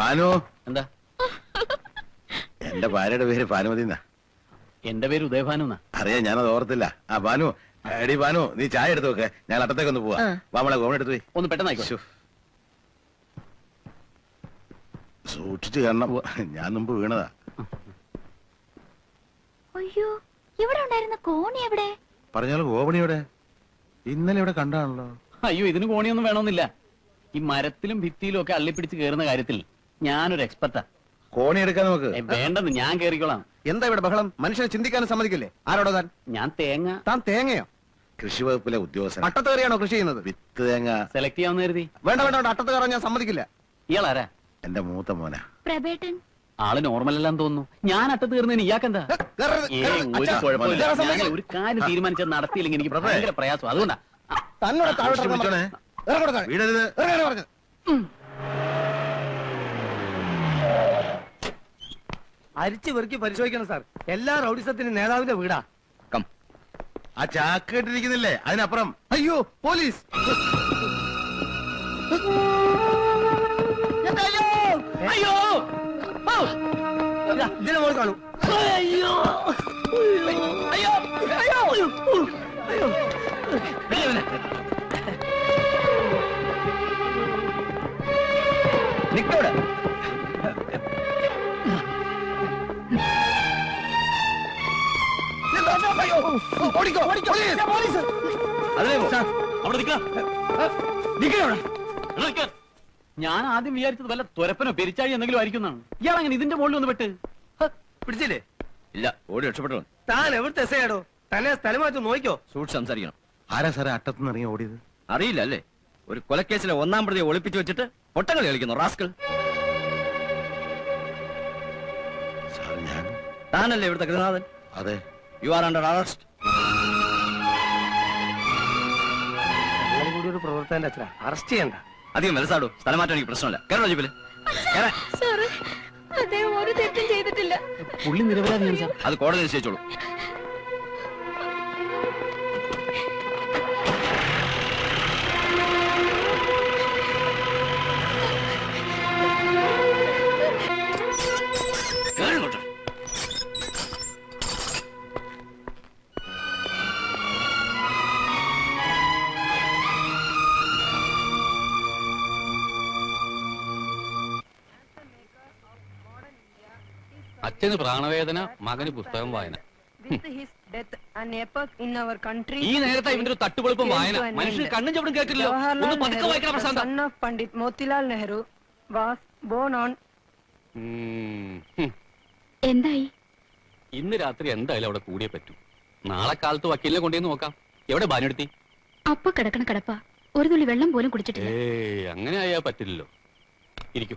പാനു എന്താ? എന്റെ ഭാര്യയുടെ പേര് പാനുമതി എന്നാ. എന്റെ പേര് ഉദയഭാനു എന്നാ? അറിയാം ഞാനത് ഓർത്തില്ല. ആ ഭാനു. എടി ഭാനു നീ ചായ എടുത്ത് വെക്ക്. ഞാൻ അട്ടത്തേക്ക് ഒന്ന് പോവാ വാമളെ ഗോവൺ എടുത്ത് പോയി. ഒന്ന് പെട്ടെന്നായിക്കോ. സൂക്ഷിച്ചു കാരണം ഞാൻ മുമ്പ് വീണതാ. അയ്യോ ഇവിടെ ഉണ്ടായിരുന്ന കോണി എവിടെ? പറഞ്ഞാലും ഗോപണിയുടെ ഇന്നലെ ഇവിടെ കണ്ടാണല്ലോ. അയ്യോ ഇതിന് കോണിയൊന്നും വേണമെന്നില്ല. ഈ മരത്തിലും ഭിത്തിയിലും ഒക്കെ അള്ളിപ്പിടിച്ച് കയറുന്ന കാര്യത്തിൽ ഞാനൊരു എക്സ്പെർട്ടാ കോണി എടുക്കാൻ നമുക്ക് ഏയ്, വേണ്ടെന്ന് ഞാൻ കേറിക്കോളാം. എന്താ ഇവിടെ ബഹളം? മനുഷ്യനെ ചിന്തിക്കാനും സമ്മതിക്കില്ലേ? ആരോടോ താൻ? ഞാൻ തേങ്ങ. താൻ തേങ്ങയോ? കൃഷി വകുപ്പിലെ ഉദ്യോഗസ്ഥൻ. അട്ടത്ത് കയറിയാണോ കൃഷി ചെയ്യുന്നത്? വിത്ത് തേങ്ങ. സെലക്ട് ചെയ്യാമെന്ന് കരുതി. വേണ്ട വേണ്ട വേണ്ട. അട്ടത്ത് കയറാൻ ഞാൻ സമ്മതിക്കില്ല. ഇയാളാരാ? എന്റെ മൂത്ത മോനാ. പ്രബേട്ടൻ ആൾ നോർമൽ അല്ലാന്ന് തോന്നുന്നു. ഞാൻ അട്ടത്ത് കയറുന്നതിന് ഇയാക്കെന്താ കയറരുത്, കയറരുത്. ഒരു അച്ഛാ, കുഴപ്പമില്ല. കയറാൻ ഞാൻ സമ്മതിക്കില്ല. ഒരു കാര്യം തീരുമാനിച്ചത് നടത്തിയില്ലെങ്കിൽ എനിക്ക്. ഭയങ്കര പ്രയാസം. അതുകൊണ്ടാ. തന്നോട് താഴോട്ട് സൂക്ഷിച്ച് ഇറങ്ങാൻ പിടിച്ചോണേ. പറഞ്ഞു. ഇറങ്ങോട്ട് താഴെ. വീടരുത് ഇറങ്ങാനാ പറഞ്ഞത്. അരിച്ചു വെറുക്കി പരിശോധിക്കണം സാർ. എല്ലാ റൗഡിസത്തിനും നേതാവിന്റെ വീടാ. കം. ആ ചാക്ക് കെട്ടിരിക്കുന്നില്ലേ അതിനപ്പുറം. അയ്യോ പോലീസ്. അയ്യോ? ഔ! ഇതാ, ഇതിനെ മോൾ കാണൂ. അയ്യോ! അയ്യോ! അയ്യോ! അയ്യോ! നിക്കോടെ ഞാൻ ആദ്യം വിചാരിച്ചത് വല്ല തുരപ്പനോ പെരിച്ചാഴി എന്തെങ്കിലും ആയിരിക്കും എന്നാണ് ഇയാൾ അങ്ങനെ ഇതിന്റെ മുകളിൽ ഒന്ന് പെട്ട്. പിടിച്ചില്ലേ? ഇല്ല ഓടി രക്ഷപ്പെട്ടു താൻ എവിടുത്തെ എസയാടോ തന്നെ സ്ഥലം മാറ്റി നോക്കിയോ സൂക്ഷിച്ച് സംസാരിക്കണം. ആരാ സാറേ അട്ടത്തുനിന്ന് ഇറങ്ങി ഓടിയത്? അറിയില്ല അല്ലേ? ഒരു കൊലക്കേസിലെ ഒന്നാം പ്രതിയെ ഒളിപ്പിച്ചു വെച്ചിട്ട് പൊട്ടങ്ങൾ കളിക്കുന്നു റാസ്കൾ സാർ ഞാൻ താനല്ലേ ഇവിടുത്തെ ഗൃഹനാഥൻ അതെ. യു ആർ അണ്ടർ അറസ്റ്റ് അങ്ങനെ കൂടി ഒരു പ്രവർത്തകന്റെ അച്ഛനാ. അറസ്റ്റ് ചെയ്യണ്ട. അധികം മനസ്സാടു സ്ഥലം മാറ്റം എനിക്ക് പ്രശ്നമില്ല. കേരള ജീപ്പിൽ. സാറ് അദ്ദേഹം ഒരു തെറ്റും ചെയ്തിട്ടില്ല. പുള്ളി നിരപരാധിയാണ് സാർ അത് കോടതി നിശ്ചയിച്ചോളൂ. അച്ഛന് പ്രാണവേദന മകന് പുസ്തകം വായന. ഈ നേരത്തെ ഇവന്റെ ഒരു തട്ടുപൊളിപ്പം വായന. മനുഷ്യർ. കണ്ണും ചവിടും കേൾക്കില്ലല്ലോ. ഒന്ന് പതുക്കെ Nehru, വായിക്കണം Prashanta. Pandit Motilal Nehru was born on. എന്തായി? ഇന്ന് രാത്രി എന്തായാലും അവിടെ കൂടിയേ പറ്റൂ. നാളെ കാലത്ത് വക്കീലിനെ കൊണ്ടുവന്ന് നോക്കാം. എവിടെ ബാനെടുത്തി അപ്പൊ കിടക്കണ കിടപ്പ. ഒരു തുള്ളി വെള്ളം പോലും കുടിച്ചിട്ടില്ല. അങ്ങനെ ആയാ പറ്റില്ലല്ലോ. ഇരിക്കൂ.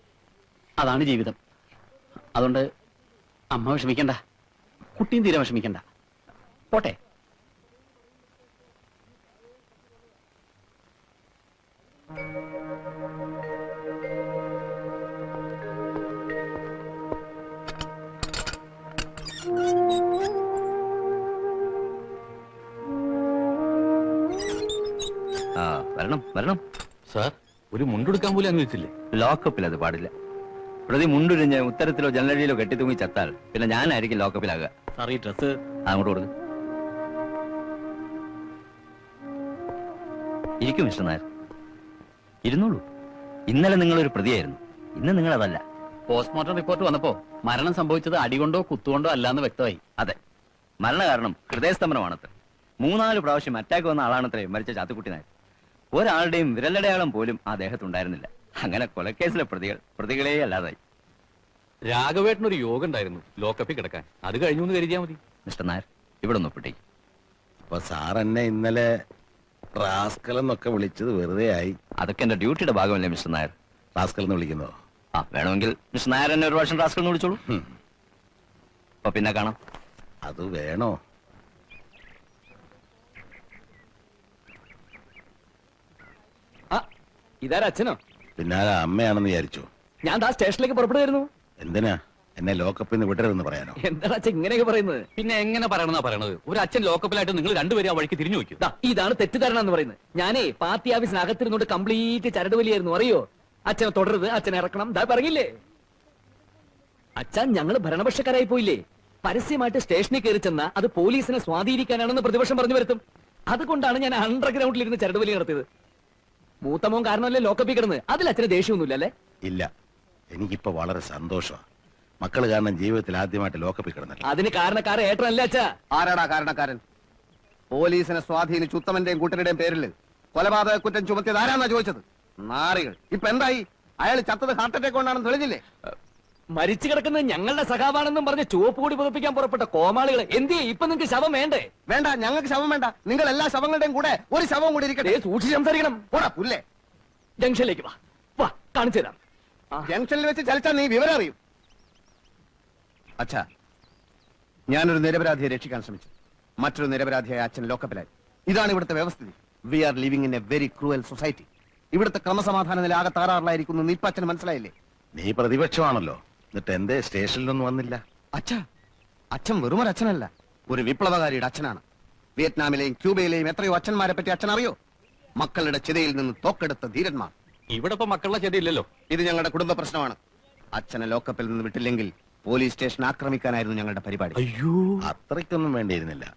അതാണ് ജീവിതം. അതുകൊണ്ട് അമ്മ വിഷമിക്കണ്ട. കുട്ടിയും തീരെ വിഷമിക്കണ്ട. പോട്ടെ. ആ വരണം വരണം. സാർ ഒരു മുണ്ടെടുക്കാൻ പോലും അനുവദിച്ചില്ലേ ലോക്കപ്പിൽ അത് പാടില്ല. പ്രതി മുണ്ടുരിഞ്ഞ് ഉത്തരത്തിലോ ജനലടിയിലോ കെട്ടിത്തൂങ്ങി ചത്താൽ പിന്നെ ഞാനായിരിക്കും ലോക്കപ്പിലാകുക. സാർ ഈ ഡ്രസ് അങ്ങോട്ട് കൊടുക്ക്. ഇരിക്കും മിസ്റ്റർ നായർ. ഇരുന്നോളൂ. ഇന്നലെ നിങ്ങളൊരു പ്രതിയായിരുന്നു. ഇന്ന് നിങ്ങൾ അതല്ല പോസ്റ്റ്മോർട്ടം റിപ്പോർട്ട് വന്നപ്പോ മരണം സംഭവിച്ചത് അടികൊണ്ടോ കുത്തുകൊണ്ടോ അല്ലാന്ന് വ്യക്തമായി. അതെ. മരണ കാരണം ഹൃദയസ്തംഭനമാണത്ര മൂന്നാൽ പ്രാവശ്യം അറ്റാക്ക് വന്ന ആളാണത്രേ മരിച്ച ചാത്തുക്കുട്ടി നായർ. ഒരാളുടെയും വിരലടയാളം പോലും ആ ദേഹത്തുണ്ടായിരുന്നില്ല. അങ്ങനെ കൊലക്കേസിലെ പ്രതികൾ പ്രതികളെ അല്ലാതായി. രാഘവേട്ടനൊരു യോഗം ഉണ്ടായിരുന്നു ലോക്കപ്പിൽ കിടക്കാൻ. അത് കഴിഞ്ഞു എന്ന് കരുതിയാ മതി. മിസ്റ്റർ നായർ ഇവിടെ ഒന്ന് ഒപ്പിട്ടേ. അപ്പൊ സാർ എന്നെ ഇന്നലെ റാസ്കൽ എന്നൊക്കെ വിളിച്ചത് വെറുതെ ആയി. അതൊക്കെ എന്റെ ഡ്യൂട്ടിയുടെ ഭാഗമല്ലേ മിസ്റ്റർ നായർ? റാസ്കൽ എന്ന് വിളിക്കുന്നോ? ആ വേണമെങ്കിൽ മിസ്റ്റർ നായർ എന്നെ ഒരു വർഷം റാസ്കൽ എന്ന് വിളിച്ചോളൂ. അപ്പൊ പിന്നെ കാണാം. അത് വേണോ? ഇതാരാ അച്ഛനോ? പിന്നാലെ അമ്മയാണെന്ന് വിചാരിച്ചു. ഞാൻ ദാ സ്റ്റേഷനിലേക്ക് പുറപ്പെടുമായിരുന്നു എന്തിനാ? എന്നെ ലോക്കപ്പിൽ നിന്ന് വിടരുതെന്ന് പറയാനോ? എന്താ അച്ഛൻ ഇങ്ങനെയൊക്കെ പറയുന്നത്? പിന്നെ എങ്ങനെ പറയണമെന്നാ പറയണത്? ഒരു അച്ഛൻ ലോക്കപ്പിലായിട്ട് നിങ്ങൾ രണ്ടുപേരും ആ വഴിക്ക് തിരിഞ്ഞു നോക്കി ദാ, ഇതാണ് തെറ്റിദ്ധാരണ എന്ന് പറയുന്നത്. ഞാനേ പാർട്ടി ഓഫീസിന് അകത്തിരുന്നോണ്ട് കംപ്ലീറ്റ് ചരടുവലിയായിരുന്നു. അറിയോ? അച്ഛനെ തുടരുത് അച്ഛനെ ഇറക്കണം. ദാ പറഞ്ഞില്ലേ? അച്ഛൻ ഞങ്ങൾ ഭരണപക്ഷക്കാരായി പോയില്ലേ? പരസ്യമായിട്ട് സ്റ്റേഷനിൽ കയറി ചെന്ന അത് പോലീസിനെ സ്വാധീനിക്കാനാണെന്ന് പ്രതിപക്ഷം പറഞ്ഞു വരുത്തും. അതുകൊണ്ടാണ് ഞാൻ അണ്ടർഗ്രൗണ്ടിൽ ഇരുന്ന് ചരട് വലി നടത്തിയത്. മൂത്തമോൻ കാരണമല്ലേ ലോക്കപ്പിൽ കിടന്ന്? അതിൽ അച്ഛന് ദേഷ്യമൊന്നുമില്ല അല്ലേ? ഇല്ല. എനിക്കിപ്പോ വളരെ സന്തോഷമാണ് മക്കൾ കാരണം ജീവിതത്തിൽ ആദ്യമായിട്ട് ലോക്കപ്പിൽ കിടന്നല്ലോ. അതിന് കാരണക്കാരൻ ഏട്ടനല്ലേ അച്ഛാ? ആരാടാ കാരണക്കാരൻ? പോലീസിനെ സ്വാധീനിച്ച് ഉത്തമന്റെയും കൂട്ടരുടെയും പേരിൽ കൊലപാതക കുറ്റം ചുമത്തിയത് ആരാന്നാ ചോദിച്ചത്? നാറികൾ. ഇപ്പൊ എന്തായി? അയാൾ ചത്തത് ഹാർട്ട് അറ്റാക്ക് കൊണ്ടാണെന്ന് തെളിഞ്ഞില്ലേ? മരിച്ചു കിടക്കുന്ന ഞങ്ങളുടെ സഖാവാണെന്നും പറഞ്ഞ് ചുവപ്പ് കൂടി പുതപ്പിക്കാൻ പുറപ്പെട്ട കോമാളികൾ എന്തിയെ ഇപ്പൊ നിങ്ങൾക്ക് ശവം വേണ്ടേ? വേണ്ട ഞങ്ങൾക്ക് ശവം വേണ്ട. നിങ്ങൾ എല്ലാ ശവങ്ങളുടെയും കൂടെ ഒരു ശവം കൂടി ഇരിക്കട്ടെ. സൂക്ഷിച്ച് സംസാരിക്കണം. പോടാ പുല്ലേ. ജംഗ്ഷനിലേക്ക് വാ. വാ കാണിച്ചു തരാം. ജംഗ്ഷനിൽ വെച്ച് ചലിച്ചാൽ നീ വിവരം അറിയും. അച്ഛാ ഞാനൊരു നിരപരാധിയെ രക്ഷിക്കാൻ ശ്രമിച്ചു. മറ്റൊരു നിരപരാധിയായ അച്ഛൻ ലോക്കപ്പിലായി. ഇതാണ് ഇവിടുത്തെ വ്യവസ്ഥിതി. We are living in a very cruel society. ഇവിടുത്തെ ക്രമസമാധാന നില ആകെ താറാറിലായിരിക്കുന്നു നീപ്പച്ചന് മനസ്സിലായില്ലേ? നീ പ്രതിപക്ഷമാണല്ലോ. എന്നിട്ട് എന്തേ സ്റ്റേഷനിലൊന്നും വന്നില്ല? അച്ഛ അച്ഛൻ വെറുമൊരു അച്ഛനല്ല. ഒരു വിപ്ലവകാരിയുടെ അച്ഛനാണ്. വിയറ്റ്നാമിലെയും ക്യൂബയിലെയും എത്രയോ അച്ഛന്മാരെ പറ്റി അച്ഛൻ അറിയോ? മക്കളുടെ ചിതയിൽ നിന്ന് തോക്കെടുത്ത ധീരന്മാർ. ഇവിടെ ഇപ്പൊ മക്കളുടെ ചെതിയില്ലല്ലോ ഇത് ഞങ്ങളുടെ കുടുംബ പ്രശ്നമാണ്. അച്ഛനെ ലോക്കപ്പിൽ നിന്ന് വിട്ടില്ലെങ്കിൽ പോലീസ് സ്റ്റേഷൻ ആക്രമിക്കാനായിരുന്നു ഞങ്ങളുടെ പരിപാടി. അയ്യോ. അത്രയ്ക്കൊന്നും വേണ്ടിയിരുന്നില്ല.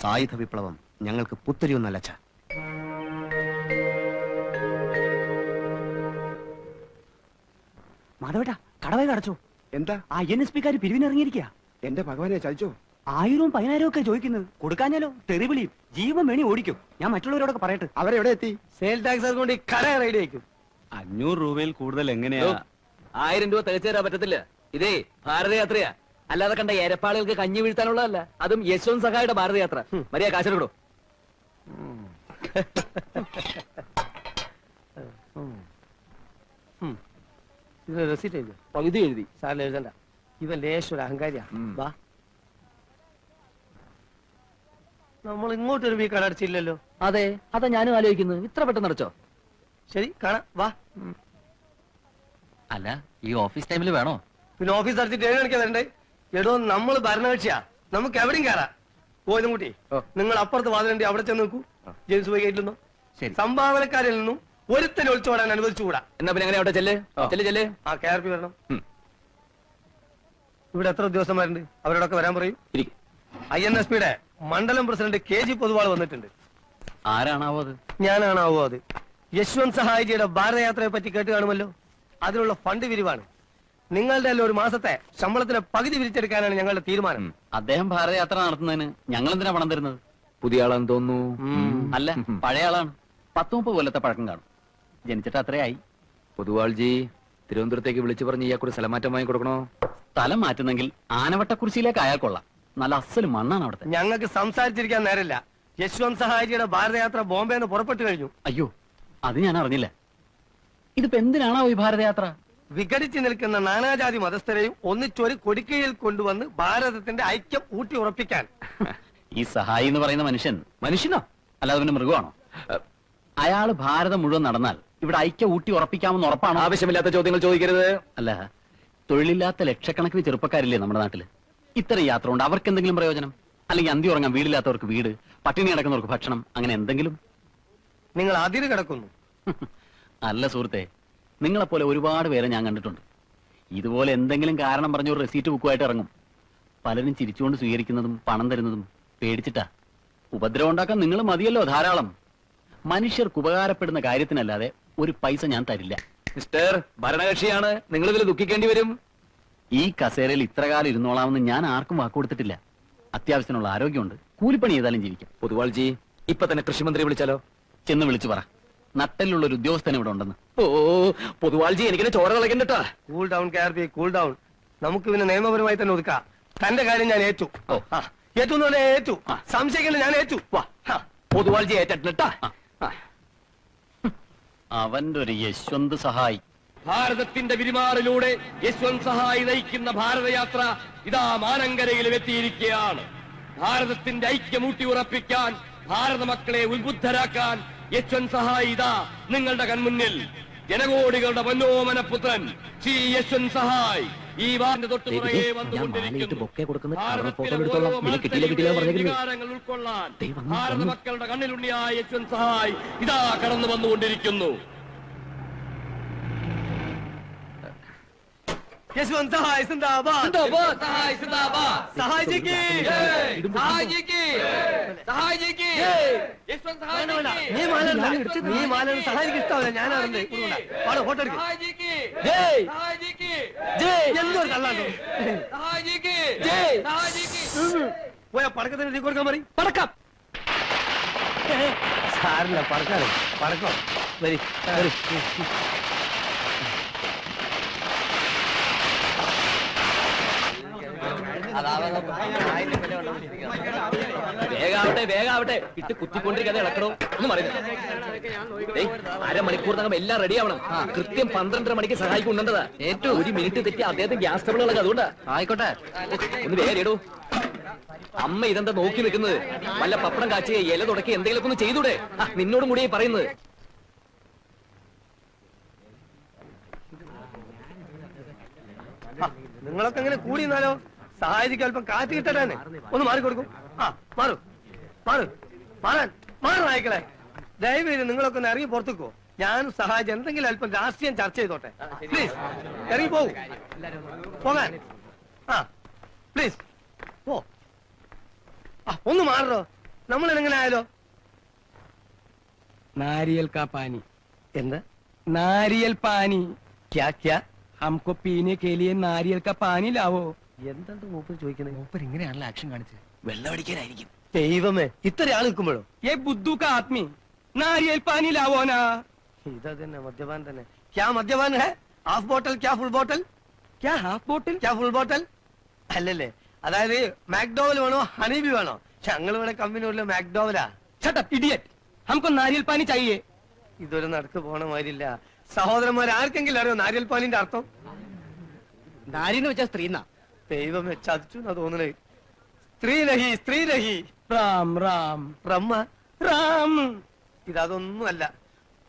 സായുധ വിപ്ലവം ഞങ്ങൾക്ക് പുത്തരിയൊന്നല്ല അച്ഛ. മാധവേട്ടാ കടവേ കടച്ചോ. എന്താ? ആ എൻ എസ് പിക്കാര് പിരിവിനിറങ്ങിയിരിക്കുക എന്റെ ഭഗവാനെ ചതിച്ചോ? ആയിരവും പതിനായിരവും ഒക്കെ ചോദിക്കുന്നത് കൊടുക്കാഞ്ഞാലോ? തെറിവിളിയും ജീവൻ വേണി ഓടിക്കും. ഞാൻ മറ്റുള്ളവരോടൊക്കെ പറയട്ടെ. അവരെവിടെ എത്തി? സെയിൽ ടാക്സ് കൊണ്ട് കട റൈഡ് അഞ്ഞൂറ് രൂപയിൽ കൂടുതൽ എങ്ങനെയാ? ആയിരം രൂപ തികച്ചു തരാൻ പറ്റത്തില്ല. ഇതേ ഭാരതയാത്രയാ. അല്ലാതെ കണ്ട എരപ്പാളികൾക്ക് കഞ്ഞി വീഴ്ത്താനുള്ളതല്ല. അതും യശ്വന്ത് സഹായുടെ ഭാരതയാത്ര. മര്യാദ കാശെടുക്കണോ ഇത് റെസിറ്റ് എഴുതി പകുതി എഴുതി. സാറിന് എഴുതണ്ട. ഇവൻ ലേശൊരു ഒരു അഹങ്കാരിയാ. വാ. നമ്മൾ ഇങ്ങോട്ടൊരു വീ കടടച്ചില്ലല്ലോ അതെ അതാ ഞാനും ആലോചിക്കുന്നത്. ഇത്ര പെട്ടെന്ന് അടച്ചോ? ശരി കാണാം. വാ. അല്ല ഈ ഓഫീസ് ടൈമിൽ വേണോ? പിന്നെ ഓഫീസ് അടച്ചിട്ട് ഏഴ് മണിക്കാ വരണ്ടേ? എടോ നമ്മൾ ഭരണകക്ഷിയാ. നമുക്ക് എവിടെയും കയറാം പോയതും കുട്ടി. നിങ്ങൾ അപ്പുറത്ത് വാതിലുണ്ട് അവിടെ ചെന്ന് നോക്കൂ ജെയിംസ് പോയി ഗേറ്റിൽ നിന്നോ. സംഭാവനക്കാരിൽ നിന്നും ഒരുത്തനെ ഒളിച്ചോടാൻ അനുവദിച്ചുകൂടാ. എന്നാ പിന്നെ എങ്ങനെ അവിടെ ചെല്ലേ? ചെല്ലേ ചെല്ലേ. ആ കെ ആർ പി വരണം. ഇവിടെ എത്ര ഉദ്യോഗസ്ഥന്മാരുണ്ട്? അവരോടൊക്കെ വരാൻ പറയും. ഐ എൻ എസ് പിയുടെ മണ്ഡലം പ്രസിഡന്റ് കെ ജി പൊതുവാൾ വന്നിട്ടുണ്ട്. ആരാണാവോ അത്? ഞാനാണാവോ അത്? യശ്വന്ത് സഹായിജിയുടെ ഭാരതയാത്രയെ പറ്റി കേട്ട് കാണുമല്ലോ? അതിനുള്ള ഫണ്ട് വിരിവാണ്. നിങ്ങളുടെ എല്ലാം ഒരു മാസത്തെ ശമ്പളത്തിന്റെ പകുതി പിരിച്ചെടുക്കാനാണ് ഞങ്ങളുടെ തീരുമാനം. അദ്ദേഹം ഭാരതയാത്ര നടത്തുന്നതിന് ഞങ്ങൾ എന്തിനാ പണം തരുന്നത്? പുതിയ ആളാന്ന് തോന്നുന്നു. അല്ല പഴയ ആളാണ്. പത്ത് മുപ്പത് കൊല്ലത്തെ പഴക്കം കാണും. ജനിച്ചിട്ട് അത്രയായി പൊതുവാൾജി തിരുവനന്തപുരത്തേക്ക് വിളിച്ചു പറഞ്ഞ് ഇയാൾക്കൊരു സ്ഥലമാറ്റം വാങ്ങി കൊടുക്കണോ? സ്ഥലം മാറ്റുന്നെങ്കിൽ ആനവട്ടക്കുറിശിയിലേക്ക് അയാൾ കൊള്ളാം. നല്ല അസൽ മണ്ണാണ് അവിടെ ഞങ്ങൾക്ക് സംസാരിച്ചിരിക്കാൻ നേരമില്ല. യശ്വന്ത് സഹായിജിയുടെ ഭാരതയാത്ര ബോംബെന്ന് പുറപ്പെട്ടു കഴിഞ്ഞു. അയ്യോ അത് ഞാൻ അറിഞ്ഞില്ല. ഇതിപ്പോ എന്തിനാണോ ഈ ഭാരതയാത്ര? വിഘടിച്ചു നിൽക്കുന്ന നാനാജാതി മതസ്ഥരെയും ഒന്നിച്ചൊരു കൊടിക്കയിൽ കൊണ്ടുവന്ന് ഭാരതത്തിന്റെ ഐക്യം ഊട്ടി ഉറപ്പിക്കാൻ. ഈ സഹായി എന്ന് പറയുന്ന മനുഷ്യൻ മനുഷ്യനോ? അല്ലാതെ പിന്നെ മൃഗമാണോ? അയാൾ ഭാരതം മുഴുവൻ നടന്നാൽ ഇവിടെ ഐക്യം ഊട്ടി ഉറപ്പിക്കാമെന്ന് ഉറപ്പാണ്? ആവശ്യമില്ലാത്ത ചോദ്യങ്ങൾ ചോദിക്കരുത്. അല്ല തൊഴിലില്ലാത്ത ലക്ഷക്കണക്കിന് ചെറുപ്പക്കാരില്ലേ നമ്മുടെ നാട്ടിൽ? ഇത്തരം യാത്ര ഉണ്ട് അവർക്ക് എന്തെങ്കിലും പ്രയോജനം? അല്ലെങ്കിൽ അന്തി ഉറങ്ങാൻ വീടില്ലാത്തവർക്ക് വീട് പട്ടിണി കിടക്കുന്നവർക്ക് ഭക്ഷണം അങ്ങനെ എന്തെങ്കിലും? നിങ്ങൾ അതിര് കിടക്കുന്നു. അല്ല സുഹൃത്തെ നിങ്ങളെപ്പോലെ ഒരുപാട് പേരെ ഞാൻ കണ്ടിട്ടുണ്ട്. ഇതുപോലെ എന്തെങ്കിലും കാരണം പറഞ്ഞ ഒരു റെസീറ്റ് ബുക്കുമായിട്ട് ഇറങ്ങും. പലരും ചിരിച്ചുകൊണ്ട് സ്വീകരിക്കുന്നതും പണം തരുന്നതും പേടിച്ചിട്ടാ. ഉപദ്രവം ഉണ്ടാക്കാൻ നിങ്ങൾ മതിയല്ലോ ധാരാളം. മനുഷ്യർക്ക് ഉപകാരപ്പെടുന്ന കാര്യത്തിനല്ലാതെ ഒരു പൈസ ഞാൻ തരില്ല. മിസ്റ്റർ ഭരണകക്ഷിയാണ്. നിങ്ങൾ ഇതിൽ ദുഃഖിക്കേണ്ടി വരും. ഈ കസേരയിൽ ഇത്ര കാലം ഇരുന്നോളാമെന്ന് ഞാൻ ആർക്കും വാക്കുകൊടുത്തിട്ടില്ല അത്യാവശ്യത്തിനുള്ള ആരോഗ്യമുണ്ട്. കൂലിപ്പണി ചെയ്താലും ജീവിക്കാം. പൊതുവാൾജി ഇപ്പൊ തന്നെ കൃഷിമന്ത്രി വിളിച്ചാലോ? ചെന്ന് വിളിച്ചു പറ. നട്ടലിലുള്ള ഒരു ഉദ്യോഗസ്ഥൻ ഇവിടെ ഉണ്ടെന്ന്. ഓ പൊതുവാൾജി എനിക്കിനെ ചോര cool down K R P cool down നമുക്ക് പിന്നെ നിയമപരമായി തന്നെ ഒതുക്കാം. തന്റെ കാര്യം ഞാൻ ഏറ്റു. ആ, ഏറ്റു എന്ന് പറഞ്ഞാൽ ഏറ്റു. ഞാൻ ഏറ്റു. വാ. പൊതുവാൾജി ഏറ്റിട്ടാ അവന്റെ ഒരു യശ്വന്ത് സഹായി. ഭാരതത്തിന്റെ വിരിമാറിലൂടെ യശ്വന്ത് സഹായി നയിക്കുന്ന ഭാരതയാത്ര ഇതാ മാനങ്കരയിലും എത്തിയിരിക്കുകയാണ്. ഭാരതത്തിന്റെ ഐക്യം ഊട്ടിയുറപ്പിക്കാൻ ഭാരത മക്കളെ ഉത്ബുദ്ധരാക്കാൻ യശ്വന്ത് സഹായി ഇതാ നിങ്ങളുടെ കൺമുന്നിൽ. ജനകോടികളുടെ മനോമന പുത്രൻ ശ്രീ യശ്വന്ത് സഹായ്. ഈ വാറിന്റെ തൊട്ടു പുറകെ ഉൾക്കൊള്ളാൻ ഭാരത. മക്കളുടെ കണ്ണിലുണ്ണിയായ യശ്വൻ സഹായ് ഇതാ കടന്നു വന്നുകൊണ്ടിരിക്കുന്നു. യശ്വന്ത് സഹായ് സിന്ദാബാദ്. സഹായ് സിന്ദാബാദ്. നീ മാല ഇടണ്ട. നീ സഹായിക്ക് ഇഷ്ടാവില്ല ഞാനാണ് പാടോ ഫോട്ടോ എടുക്കും. എന്തോ ഒരു കള്ളാണ്ടോ പോയാ പടക്കത്തിന് നീ കൊടുക്കാൻ മതി പടക്കം. സാറില്ല പടക്കാറ് പടക്കോ? വരി വരി. വേഗാവട്ടെ വേഗാവട്ടെ. ഇട്ട് കുത്തിക്കൊണ്ടിരിക്കാതെ ഇളക്കണോ? ഒന്നും പറയുന്നു അരമണിക്കൂർ അരമണിക്കൂറിനകം എല്ലാം റെഡി ആവണം. കൃത്യം പന്ത്രണ്ടര മണിക്ക് സഹായിക്കുന്നുണ്ടതാ ഏറ്റവും ഒരു മിനിറ്റ് തെറ്റി അദ്ദേഹത്തെ ഗ്യാസ് ട്രബിൾ ഇളക്കുക അതുകൊണ്ടാ. ആയിക്കോട്ടെ. ഒന്ന് വേറെ ഇടൂ. അമ്മ ഇതെന്താ നോക്കി നിൽക്കുന്നത്? വല്ല പപ്പടം കാച്ചി ഇല തുടക്കി എന്തെങ്കിലുമൊക്കെ ഒന്ന് ചെയ്തൂടെ? നിന്നോടും കൂടിയേ പറയുന്നത്. നിങ്ങളൊക്കെ ഇങ്ങനെ കൂടി നിന്നാലോ സഹായിക്ക് അല്പം കാറ്റ് കിട്ടട്ടെ ഒന്ന് മാറി കൊടുക്കും ആ മാറു മാറു മാറാൻ മാറു നായ്ക്കളെ ദയവ് ചെയ്ത് നിങ്ങളൊക്കെ ഒന്ന് ഇറങ്ങി പുറത്തേക്കോ ഞാൻ സഹായിച്ച് എന്തെങ്കിലും അല്പം രാഷ്ട്രീയം ചർച്ച ചെയ്തോട്ടെ പ്ലീസ് ഇറങ്ങി പോകൂ പോകാൻ ആ പ്ലീസ് പോ ആ, ഒന്ന് മാറോ നമ്മൾ എങ്ങനെ ആയാലോ नारियल का पानी എന്താ नारियल पानी ക്യാ ക്യാ हमको पीने के लिए नारियल का पानी लावो എന്താണ് മൂപ്പർ ചോദിക്കുന്നത് ऊपर ഇങ്ങനെയാണല്ലോ ആക്ഷൻ കാണിച്ചത് വെള്ളമടിക്കാനായിരിക്കും ദൈവമേ ഇത്ര ആൾ നിൽക്കുമ്പോഴോ ये बुद्धू का आदमी नारियल पानी लावो ना ഇതാ തന്നെ മദ്യപാൻ തന്നെ ക്യാ മദ്യപാൻ ഹേ ഹാഫ് ബോട്ടൽ ക്യാ ഫുൾ ബോട്ടൽ क्या हाफ बोतल ക്യാ ഫുൾ ബോട്ടൽ അല്ലല്ലേ അതായത് മാക്ഡോവൽ വേണോ ഹണീബി വേണോ ഞങ്ങൾ ഇവിടെ കമ്പനി മാക്ഡോവലാ शट अप इडियट हमको नारियल पानी चाहिए ഇതൊരു നടക്ക് പോണ മാതിരില്ല സഹോദരന്മാർ ആർക്കെങ്കിലും അറിയോ നാരിയൽ പാലിന്റെ അർത്ഥം നാരിന്ന് വെച്ചാ സ്ത്രീ ദൈവമേ ചതിച്ചു എന്നാ തോന്നണേ. സ്ത്രീലഹി സ്ത്രീലഹി. റാം റാം. റമ്മ റാം. ഇതൊന്നുമല്ല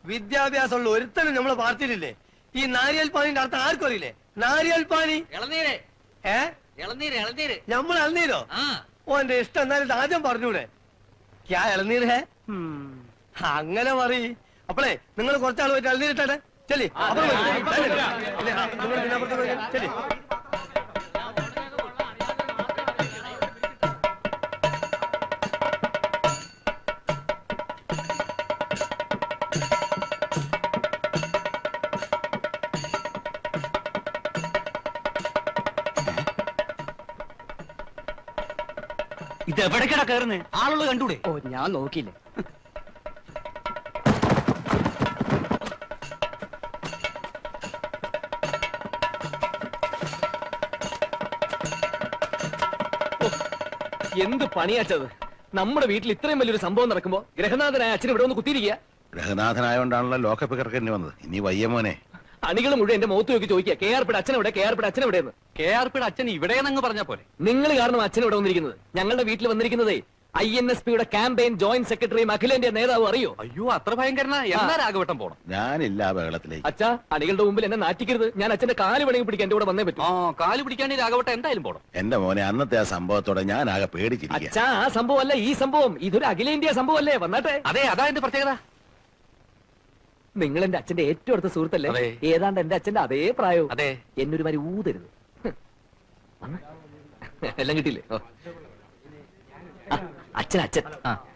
വിദ്യാഭ്യാസം ഉള്ള ഒരുത്തനും നമ്മളെ പാർട്ടിയിലില്ലേ? ഈ നാരിയൽ പാനിന്റെ അർത്ഥം ആർക്കും അറിയില്ലേ? നാരിയൽ പാനി ഏ? നമ്മൾ ഇളനീരോ? ഓന്റെ ഇഷ്ടം എന്നാലും ആദ്യം പറഞ്ഞൂടെ. ക്യാ ഇളനീര് ഹേ? അങ്ങനെ മറി അപ്പളേ നിങ്ങൾ കുറച്ചാൾ പോയിട്ട് ഇളനീരിട്ടെ ചെല്ലി. അപ്പുറം ചെല്ലി. ഇത് എവിടേക്കടാ കയറുന്നേ ആളുകൾ കണ്ടൂടെ? ഓ ഞാൻ നോക്കിയില്ല. എന്ത് പണിയാച്ചത്? നമ്മുടെ വീട്ടിൽ ഇത്രയും വലിയൊരു സംഭവം നടക്കുമ്പോ ഗ്രഹനാഥനായ അച്ഛൻ ഇവിടെ ഒന്ന് കുത്തിയിരിക്കുക? ഗ്രഹനാഥനായോണ്ടാണല്ലോ ലോക്കപ്പ് കിടക്കേണ്ടി വന്നത്. ഇനി വയ്യ മോനെ. അണികൾ മുഴുവൻ എന്റെ മുഖത്ത് നോക്കി ചോദിക്കുക കെ ആർ പിയുടെ അച്ഛൻ എവിടെ? കെ ആർ പിയുടെ അച്ഛൻ എവിടെയെന്ന്? കെ ആർ പിയുടെ അച്ഛൻ ഇവിടെയെന്നങ്ങ് പറഞ്ഞ പോലെ നിങ്ങൾ കാരണം അച്ഛൻ ഇവിടെ വന്നിരിക്കുന്നത്. ഞങ്ങളുടെ വീട്ടിൽ വന്നിരിക്കുന്നതേ ഐ എൻ എസ് പിയുടെ ക്യാമ്പയിൻ ജോയിന്റ് സെക്രട്ടറിയും അഖിലേന്റെ നേതാവ് അറിയോ? അയ്യോ അത്ര ഭയങ്കരനാ. എന്നാ രാഘവട്ടം പോണം? ഞാനില്ല ആ ബഹളത്തിലേക്ക്. അച്ഛാ അണികളുടെ മുമ്പിൽ എന്നെ നാറ്റിക്കരുത്. ഞാൻ അച്ഛന്റെ കാൽ വണങ്ങി പിടിക്കാൻ എന്റെ കൂടെ വന്നേ പറ്റും. ആ കാൽ പിടിക്കാൻ രാഘവട്ടം എന്തായാലും പോണം. എന്റെ മോനെ അന്നത്തെ ആ സംഭവത്തോടെ ഞാൻ ആകെ പേടിച്ചിരിക്കുക അച്ഛാ ആ സംഭവം അല്ല ഈ സംഭവം. ഇതൊരു അഖിലേന്ത്യാ സംഭവം അല്ലേ വന്നാട്ടെ. അതെ അതാ എന്റെ പ്രത്യേകത. നിങ്ങൾ എന്റെ അച്ഛന്റെ ഏറ്റവും അടുത്ത സുഹൃത്തല്ലേ? അതെ. ഏതാണ്ട് എന്റെ അച്ഛന്റെ അതേ പ്രായവും. അതെ. എന്നൊരു മാതിരി ഊതരുത്. എല്ലാം കിട്ടിയില്ലേ? അച്ഛൻ അച്ഛൻ. ആ.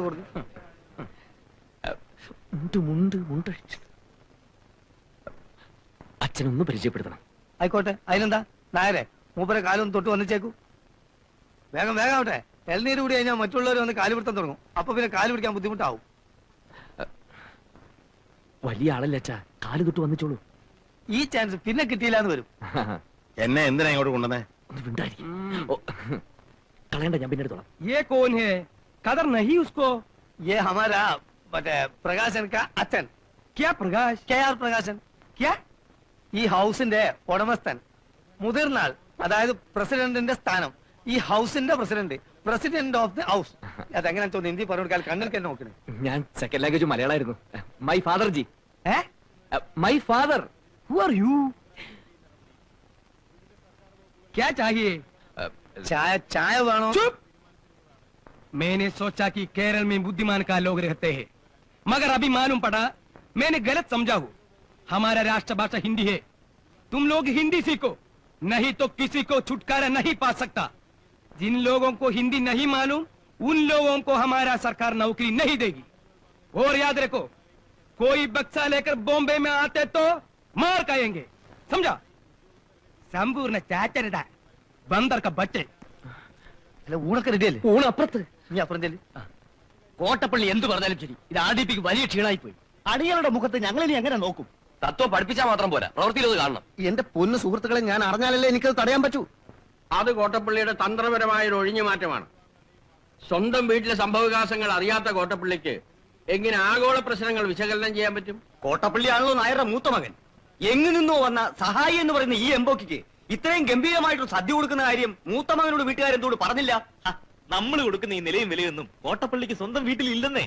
കൊടുക്കും മുണ്ട് മുണ്ട് അച്ഛനൊന്ന് പരിചയപ്പെടുത്തണം. ആയിക്കോട്ടെ. അതിനെന്താ? നായരെ മൂപ്പരെ കാലൊന്ന് തൊട്ട് വന്നിച്ചേക്കൂ. വേഗം വേഗം ആവട്ടെ. എൽനീര് കൂടി കഴിഞ്ഞാൽ മറ്റുള്ളവർ വന്ന് കാൽ തുടങ്ങും. അപ്പൊ പിന്നെ കാൽ പിടിക്കാൻ ബുദ്ധിമുട്ടാവും. വലിയ ആളല്ലേ അച്ഛാ കാല് തൊട്ട് വന്നിച്ചോളൂ ഈ ചാൻസ് പിന്നെ കിട്ടിയില്ല എന്ന് വരും എന്നെ എന്തിനാ ഇങ്ങോട്ട് കൊണ്ടുവന്നേ ഒന്ന് വിണ്ടായിരിക്കും ഓ, കളയണ്ട ഞാൻ പിന്നെ എടുത്തോളാം ये कौन है कदर नहीं उसको ये हमारा മറ്റേ പ്രകാശൻ കാ അച്ഛൻ क्या प्रकाश കെ ആർ പ്രകാശൻ क्या ഈ ഹൗസിന്റെ ഉടമസ്ഥൻ മുതിർന്നാൾ അതായത് പ്രസിഡന്റിന്റെ സ്ഥാനം ഈ ഹൗസിന്റെ president president of the house അതെങ്ങനെ തോന്നുന്നു ഹിന്ദി പറഞ്ഞു കൊടുക്കാൻ കണ്ണിൽ തന്നെ നോക്കണേ ഞാൻ സെക്കൻഡ് ലാംഗ്വേജ് മലയാളമായിരുന്നു മൈ ഫാദർ ജി ഏ my father who are you क्या चाहिए ചായ ചായ വേണോ चुप मैंने सोचा कि केरल में बुद्धिमान का लोग रहते हैं मगर अभी मालूम पड़ा मैंने गलत समझा हूँ हमारा राष्ट्रभाषा हिंदी है तुम लोग हिंदी सीखो नहीं तो किसी को छुटकारा नहीं पा सकता जिन लोगों को हिंदी नहीं मालूम उन लोगों को हमारा सरकार नौकरी नहीं देगी और याद रखो कोई बक्सा लेकर बॉम्बे में आते तो मार खाएंगे समझा संपूर्ण चाचरदा बंदर का बच्चे അല്ല ഊണൊക്കെ റെഡി അല്ലേ ഊണ് അപ്പുറത്ത് നീ അപ്പുറം ചെല്ലി കോട്ടപ്പള്ളി എന്ത് പറഞ്ഞാലും ശരി ഇത് ആർ ഡി പിക്ക് വലിയ ക്ഷീണായി പോയി അടികളുടെ മുഖത്ത് ഞങ്ങൾ ഇനി എങ്ങനെ നോക്കും തത്വം പഠിപ്പിച്ചാൽ മാത്രം പോരാ പ്രവൃത്തിയിൽ അത് കാണണം എന്റെ പൊന്നു സുഹൃത്തുക്കളെ ഞാൻ അറിഞ്ഞാലല്ലേ എനിക്കത് തടയാൻ പറ്റൂ അത് കോട്ടപ്പള്ളിയുടെ തന്ത്രപരമായ ഒരു ഒഴിഞ്ഞു മാറ്റമാണ്. സ്വന്തം വീട്ടിലെ സംഭവവികാസങ്ങൾ അറിയാത്ത കോട്ടപ്പള്ളിക്ക് എങ്ങനെ ആഗോള പ്രശ്നങ്ങൾ വിശകലനം ചെയ്യാൻ പറ്റും? കോട്ടപ്പള്ളിയാണല്ലോ നായരുടെ മൂത്ത മകൻ. എങ്ങു നിന്നോ വന്ന സഹായി എന്ന് പറയുന്ന ഈ എംബോക്കിക്ക് ഇത്രയും ഗംഭീരമായിട്ട് സദ്യ കൊടുക്കുന്ന കാര്യം മൂത്ത മകനോട് വീട്ടുകാരെന്തോട് പറഞ്ഞില്ല? നമ്മൾ കൊടുക്കുന്ന ഈ നിലയും വിലയൊന്നും കോട്ടപ്പള്ളിക്ക് സ്വന്തം വീട്ടിൽ ഇല്ലെന്നേ